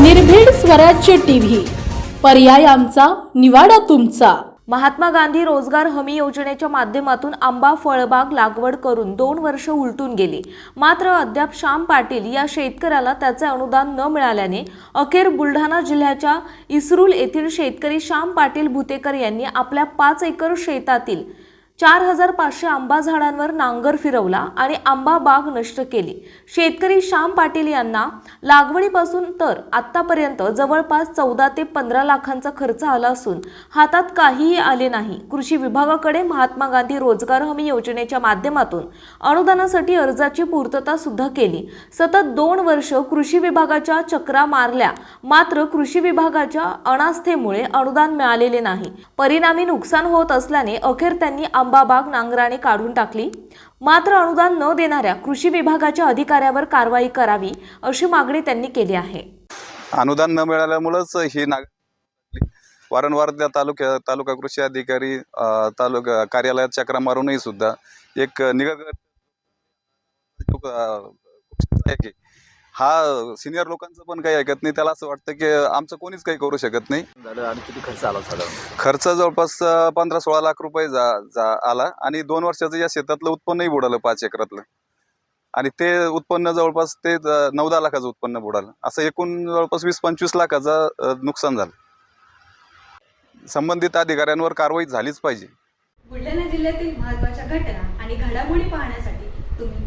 निर्भीड स्वराज्य टीव्ही. पर्याय आमचा निवाडा तुमचा. महात्मा गांधी रोजगार हमी योजनेच्या माध्यमातून आंबा फळबाग लागवड करून दोन वर्ष उलटून गेली. मात्र अद्याप श्याम पाटील या शेतकऱ्याला त्याचे अनुदान न मिळाल्याने अखेर बुलढाणा जिल्ह्याच्या इस्रुल येथील शेतकरी श्याम पाटील भुतेकर यांनी आपल्या पाच एकर शेतातील चार हजार पाचशे आंबा झाडांवर नांगर फिरवला आणि आंबा बाग नष्ट केली. शेतकरी श्याम पाटील यांना लागवडीपासून तर आतापर्यंत जवळपास चौदा ते पंधरा लाखांचा खर्च आला असून हातात काहीही आले नाही. कृषी विभागाकडे महात्मा गांधी रोजगार हमी योजनेच्या माध्यमातून अनुदानासाठी अर्जाची पूर्तता सुद्धा केली. सतत दोन वर्ष कृषी विभागाच्या चक्रा मारल्या. मात्र कृषी विभागाच्या अनास्थेमुळे अनुदान मिळालेले नाही. परिणामी नुकसान होत असल्याने अखेर त्यांनी आंबाबाग नांगराने काढून टाकली मात्र अनुदान न देणाऱ्या कृषी विभागाच्या अधिकाऱ्यावर कारवाई करावी अशी मागणी त्यांनी केली आहे अनुदान न मिळाल्यामुळेच ही नाग वारंवार त्या तालुक्या तालुका कृषी अधिकारी तालुका कार्यालयात चक्रा मारूनही सुद्धा एक निगा हा सिनियर लोकांचं पण काही ऐकत नाही. त्याला असं वाटतं की आमचं कोणीच काही करू शकत नाही. झालं आणि किती खर्च आला साधारण? खर्च जवळपास पंधरा सोळा लाख रुपये जा जा आला. आणि दोन वर्षाचं या शेतातलं उत्पन्नही बुडालं पाच एकरातलं. आणि ते उत्पन्न जवळपास ते नऊ दहा लाखाचं उत्पन्न बुडालं. असं एकूण जवळपास वीस पंचवीस लाखाचं नुकसान झालं. संबंधित अधिकाऱ्यांवर कारवाई झालीच पाहिजे. बुलढाणा जिल्ह्यातील महत्त्वाच्या घटना आणि घडामोडी पाहण्यासाठी तुम्ही